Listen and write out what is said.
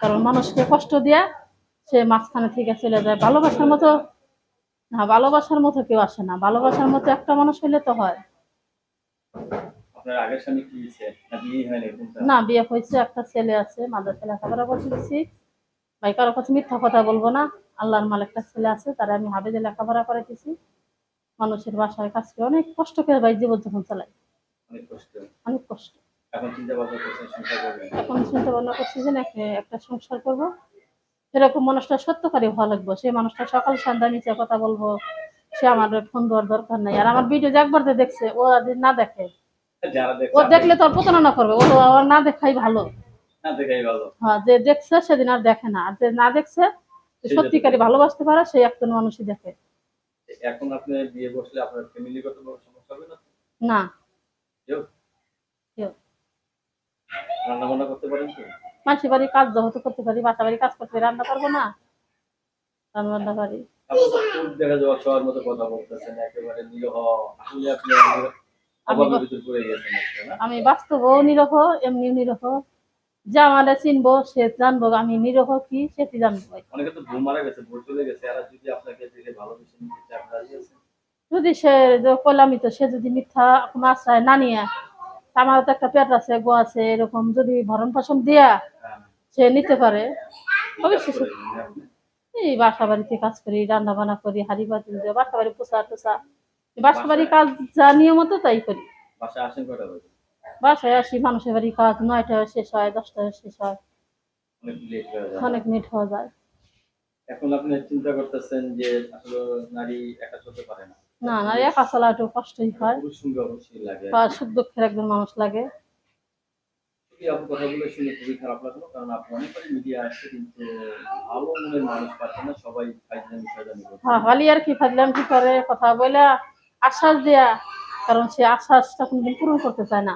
কারণ মানুষকে কষ্ট দিয়া সে মাঝখানে থেকে চলে যায়। ভালোবাসার মতো না ভালোবাসার মতো কেউ আসে না। ভালোবাসার মতো একটা মানুষ হইলে তো হয়। না বিয়ে হয়েছে একটা ছেলে আছে মাদ্রাসা লেখাপড়া করতে দিচ্ছি ভাই কারও কাছে মিথ্যা কথা বলব না। আল্লাহর মাল একটা ছেলে আছে তারা আমি হাবেদে লেখাপড়া করাইতেছি। মানুষের বাসায় কাজ করে অনেক কষ্ট করে ভাই জীবন যখন চালাই অনেক কষ্ট। অনেক কষ্ট। এখন চিন্তা ভাবনা করছেন সংসার করবেন? এখন চিন্তা ভাবনা করছি যে না, একটা- সংসার করব। এরকম মানুষটা সত্যকারী ভালো লাগবো সেই মানুষটা সকাল সন্ধ্যা নিচে কথা বলব সে আমার ফোন দেওয়ার দরকার নাই। আর আমার ভিডিও যে একবার যে দেখছে ও যদি না দেখে ও দেখলে তো আর প্রতারণা করবে ও না দেখাই ভালো। হ্যাঁ যে দেখছে সেদিন আর দেখে না। আর যে না দেখছে যে সে সত্যিকারী ভালোবাসতে পারে সেই একজন মানুষই দেখে। এখন আপনি বিয়ে বসলে আপনার ফ্যামিলিগত সমস্যা হবে না? না কেউ কেউ রান্না বান্না করতে পারেন তো মানুষের বাড়ির কাজ যত করতে পারি বাসা বাড়ির কাজ করতে পারি, রান্না পারব না। রান্না বান্না পারি আপনি তো খুব দেখা যাওয়া সবার মতো কথা বলতেছেন একেবারে নিরহ আসলে আপনি অভাবের ভিতর পড়ে গেছেন একটা, না? আমি বাস্তব নিরহ এমনি নিরহ যা আমাদের চিনবো সে জানব আমি নিরহ কি সেটি জানব। অনেকে তো মারা গেছে চলে গেছে। এরা যদি আপনাকে দেখে ভালোবেসে নিতে? যদি সে যে কইলামই তো সে যদি মিথ্যা কোনো আশ্রয় না নিয়ে আমারও তো একটা পেট আছে গো আছে এরকম যদি ভরণ পোষণ দিয়া। সে নিতে পারে অবশ্যই। এই বাসা বাড়িতে কাজ করি রান্না বান্না করি হাড়ি বাতি দিয়ে বাসা বাড়ি পোষা টোষা বাসা বাড়ি কাজ যা নিয়মত তাই করি। বাসায় আসি মানুষের বাড়ি কাজ নয়টায় শেষ হয় দশটায় শেষ হয়। অনেক লেট হয়ে যায়। এখন আপনি চিন্তা করতেছেন যে আসলে নারী একা চলতে পারে না। না না একা চলা একটু কষ্টই হয়। সুখ দুঃখের একজন মানুষ লাগে। কথাগুলো শুনে খুবই খারাপ লাগল কারণ আপনি অনেকবারই মিডিয়া আসছে কিন্তু ভালো মনের মানুষ পাচ্ছেন না সবাই ফাইজলামি সাজানি হ্যাঁ হালি আর কি কি করে কথা বলে আশ্বাস দেয়া কারণ সে আশ্বাসটা কোনদিন পূরণ করতে চায় না।